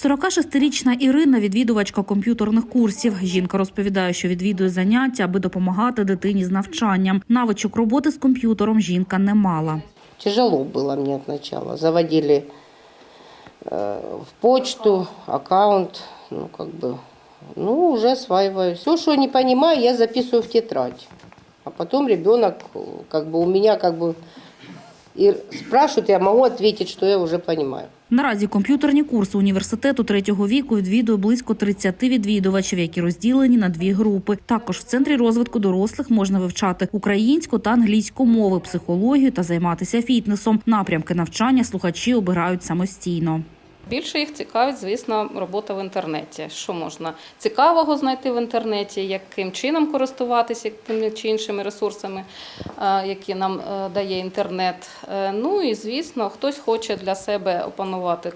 46-річна Ірина відвідувачка комп'ютерних курсів. Жінка розповідає, що відвідує заняття, аби допомагати дитині з навчанням. Навичок роботи з комп'ютером жінка не мала. Тяжело было мне от начала. Заводили э, в почту, аккаунт, ну как бы, ну уже осваиваю. Все, что не понимаю, я записываю в тетрадь. А потом ребенок, э, как бы у меня как бы и спрашивает, я могу ответить, что я уже понимаю. Наразі комп'ютерні курси університету третього віку відвідує близько 30 відвідувачів, які розділені на дві групи. Також в центрі розвитку дорослих можна вивчати українську та англійську мови, психологію та займатися фітнесом. Напрямки навчання слухачі обирають самостійно. Більше їх цікавить, звісно, робота в інтернеті. Що можна цікавого знайти в інтернеті, яким чином користуватися тими чи іншими ресурсами, е, які нам е, дає інтернет. Е, Ну і звісно, хтось хоче для себе опанувати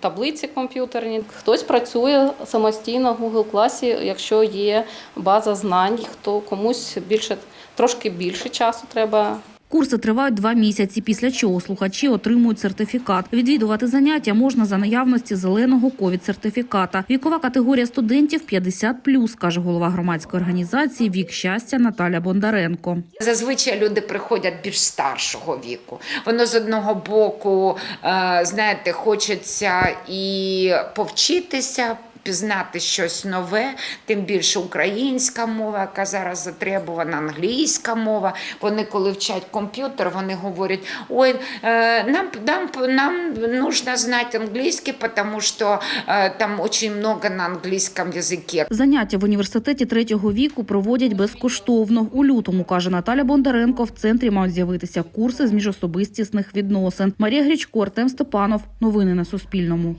таблиці комп'ютерні, хтось працює самостійно в Google класі, якщо є база знань, хто комусь більше трошки більше часу треба Курси тривають два місяці, після чого слухачі отримують сертифікат. Відвідувати заняття можна за наявності зеленого ковід-сертифіката. Вікова категорія студентів 50+, каже голова громадської організації «Вік щастя» Наталя Бондаренко. Зазвичай люди приходять більш старшого віку. Воно з одного боку, е, знаєте, хочеться і повчитися. Пізнати щось нове, тим більше українська мова, яка зараз затребувана, англійська мова. Вони, коли вчать комп'ютер, вони говорять: ой, е, нам, нам, нам нужно знати англійський, тому що е, там дуже много на англійському язикі. Заняття в університеті третього віку проводять безкоштовно. У лютому, каже Наталя Бондаренко, в центрі мають з'явитися курси з міжособистісних відносин. Марія Грічко, Артем Степанов. Новини на Суспільному.